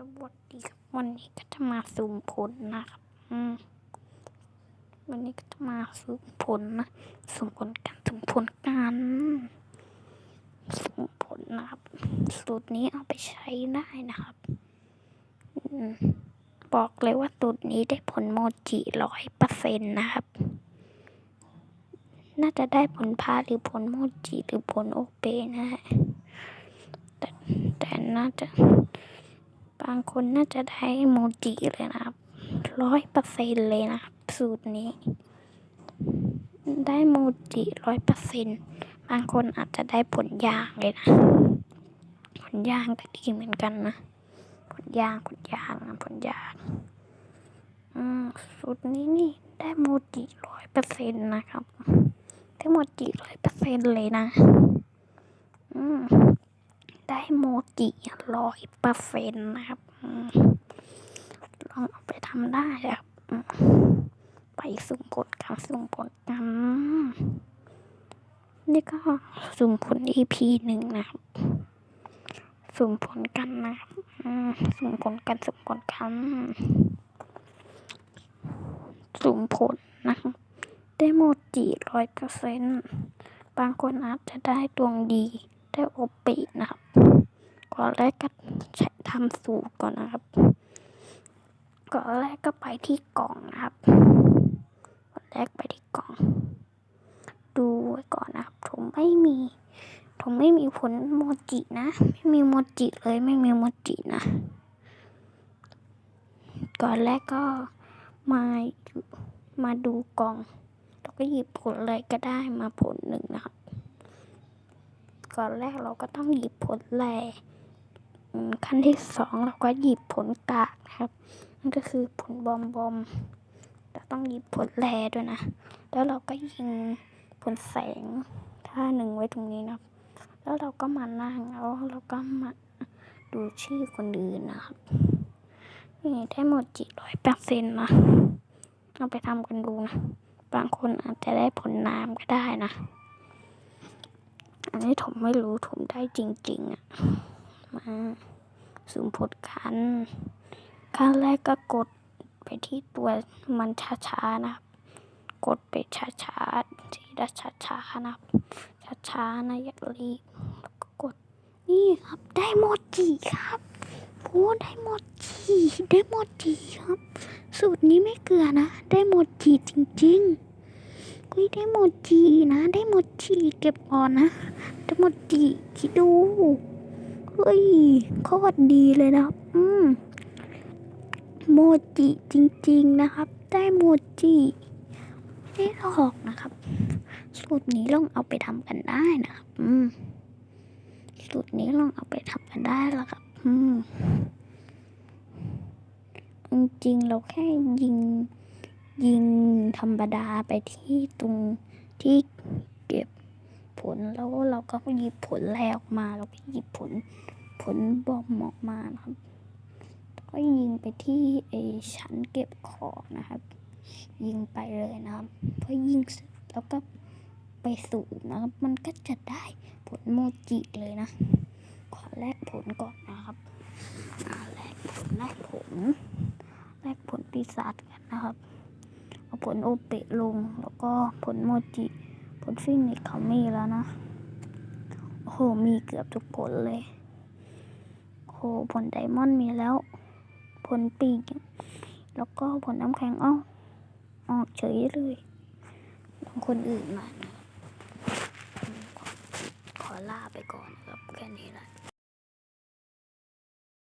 สวัสดีครับวันนี้ก็จะมาสุ่มผลนะครับ อืม วันนี้ก็จะมาสุ่มผลนะสุ่มผลกันสุ่มผลกันสุ่มผลนะครับ สูตรนี้เอาไปใช้ได้นะครับ อืม บอกเลยว่าสูตรนี้ได้ผลโมจิร้อยเปอร์เซ็นต์นะครับ น่าจะได้ผลพาหรือผลโมจิหรือผลโอเปนะฮะแต่แต่น่าจะางคนน่าจะได้โมจิเลยนะครับร้อยเปอร์เซ็นเลยนะครับ สูตรนี้ ได้โมจิร้อยเปอร์เซ็นบางคนอาจจะได้ผลยางเลยนะ ผลยางก็ดีเหมือนกันนะ ผลยางผลยางผลยางอืมสูตรนี้นี่ได้โมจิร้อยเปอร์เซ็นนะครับ ได้โมจิร้อยเปอร์เซ็นเลยนะ อืม ได้โมจิร้อยเปอร์เซ็นต์นะครับ ลองเอาไปทำได้ครับ ไปสุ่มผลกันสุ่มผลกัน นี่ก็สุ่มผล EP หนึ่งนะครับ สุ่มผลกันนะครับสุ่มผลกันสุ่มผลกัน สุ่มผลนะครับได้โมจิร้อยเปอร์เซ็นต์บางคนอาจจะได้ดวงดีได้โอปินะครับ ก่อนแรกก็ใช้ทำสูตรก่อนนะครับ ก่อนแรกก็ไปที่กล่องนะครับก่อนแรกไปที่กล่อง ดูไว้ก่อนนะครับผมไม่มีผมไม่มีผลโมจินะ ไม่มีโมจิเลยไม่มีโมจินะ ก่อนแรกก็มามาดูกล่องแล้วก็หยิบผลอะไรก็ได้มาผลหนึ่งนะครับ ก่อนแรกเราก็ต้องหยิบผลแรอืม ขั้นที่สองเราก็หยิบผลกากนะครับนั่นก็คือผลบอมบอมเราต้องหยิบผลแรด้วยนะ แล้วเราก็ยิงผลแสงท่าหนึ่งไว้ตรงนี้นะครับ แล้วเราก็มานั่งแล้วเราก็มาดูชื่อคนอื่นนะครับนี่ได้หมดจีร้อยเปอร์เซ็นต์นะเราไปทำกันดูนะบางคนอาจจะได้ผลน้ำก็ได้นะ อันนี้ผมไม่รู้ผมได้จริง ๆอะ มาสุ่มผลคันขั้นแรกก็กดไปที่ตัวมันช้าๆนะครับ กดไปช้าๆทีละช้าๆนะครับช้าๆนะอย่ารีบแล้วก็กดนี่ครับได้โมจิครับโอ้ได้โมจิได้โมจิครับ สูตรนี้ไม่เกลือนะ ได้โมจิจริงๆอุ้ยได้โมจินะ ได้โมจิเก็บก่อนนะ ได้โมจิคิดดู เฮ้ยโคตรดีเลยนะครับ อืมโมจิจริง ๆ นะครับ ได้โมจิไม่ได้หลอกนะครับ สูตรนี้ลองเอาไปทำกันได้นะครับ อืม สูตรนี้ลองเอาไปทำกันได้แล้วครับ อืม จริง ๆ เราแค่ยิงยิงธรรมดาไปที่ตรงที่ ผลแล้วเราก็หยิบผลแรกออกมาเราก็หยิบผลผลบอมออกมานะครับก็ยิงไปที่ไอชั้นเก็บของนะครับ ยิงไปเลยนะครับพอยิงเสร็จแล้วก็ไปสูบนะครับ มันก็จะได้ผลโมจิเลยนะ ขอแลกผลก่อนนะครับอ่าแลกผลแลกผลแลกผลปีศาจกันนะครับ เอาผลโอเปะลงแล้วก็ผลโมจิ ผลฟินิกเขามีแล้วนะ โอ้โห มีเกือบทุกผลเลยโอ้โห ผลไดมอนด์มีแล้ว ผลปีก แล้วก็ผลน้ำแข็งเอ้าออกเฉยเลยบางคนอื่นมา ขอลาไปก่อนครับแค่นี้แหละ